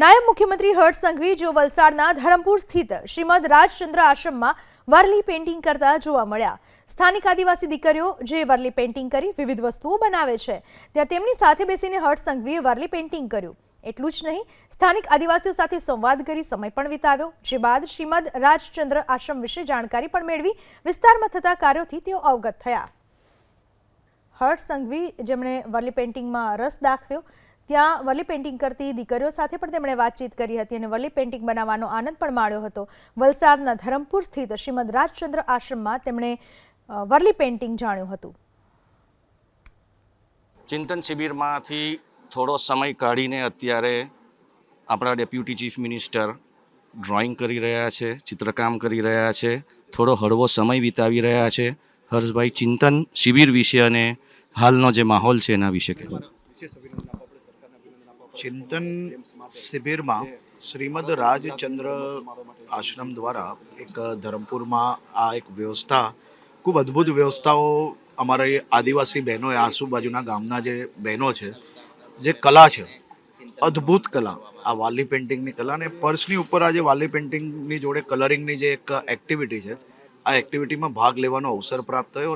નાયબ મુખ્યમંત્રી હર્ષ સંઘવી જો વલસાડના ધરમપુર સ્થિત શ્રીમદ રાજચંદ્ર આશ્રમમાં વરલી પેઇન્ટિંગ કરતા જોવા મળ્યા. સ્થાનિક આદિવાસી દીકરીઓ જે વરલી પેઇન્ટિંગ કરી વિવિધ વસ્તુઓ બનાવે છે, ત્યાં તેમની સાથે બેસીને હર્ષ સંઘવીએ વરલી પેઇન્ટિંગ કર્યું. એટલું જ નહીં, સ્થાનિક આદિવાસીઓ સાથે સંવાદ કરી સમય પણ વિતાવ્યો, જે બાદ શ્રીમદ રાજચંદ્ર આશ્રમ વિશે જાણકારી પણ મેળવી, વિસ્તારમાં થતા કાર્યોથી તેઓ અવગત થયા. હર્ષ સંઘવી, જેમણે વરલી પેઇન્ટિંગમાં રસ દાખવ્યો ત્યાં વલી પેઇન્ટિંગ કરતી દીકરીઓ સાથે પણ તેમણે વાતચીત કરી હતી અને વરલી પેઇન્ટિંગ બનાવવાનો આનંદ પણ માણ્યો હતો. વલસાડના ધરમપુર સ્થિત શ્રીમદ રાજચંદ્ર આશ્રમમાં તેમણે વરલી પેઇન્ટિંગ જાણ્યું હતું. ચિંતન શિબિરમાંથી થોડો સમય કાઢીને અત્યારે આપણા ડેપ્યુટી ચીફ મિનિસ્ટર ડ્રોઈંગ કરી રહ્યા છે ચિત્રકામ કરી રહ્યા છે થોડો હળવો સમય વિતાવી રહ્યા છે. હર્ષભાઈ ચિંતન શિબિર વિશે અને હાલનો જે માહોલ છે એના વિશે કહેવું ચિંતન શિબિરમાં શ્રીમદ રાજચંદ્ર આશ્રમ દ્વારા એક ધરમપુરમાં આ એક વ્યવસ્થા, ખૂબ અદ્ભુત વ્યવસ્થાઓ અમારા આદિવાસી બહેનો આજુબાજુના ગામના જે બહેનો છે, જે કલા છે, અદ્ભુત કલા. આ વાલી પેઇન્ટિંગની કલા અને પર્સની ઉપર આજે વાલી પેઇન્ટિંગની જોડે કલરિંગની જે એક એક્ટિવિટી છે, આ એક્ટિવિટીમાં ભાગ લેવાનો અવસર પ્રાપ્ત થયો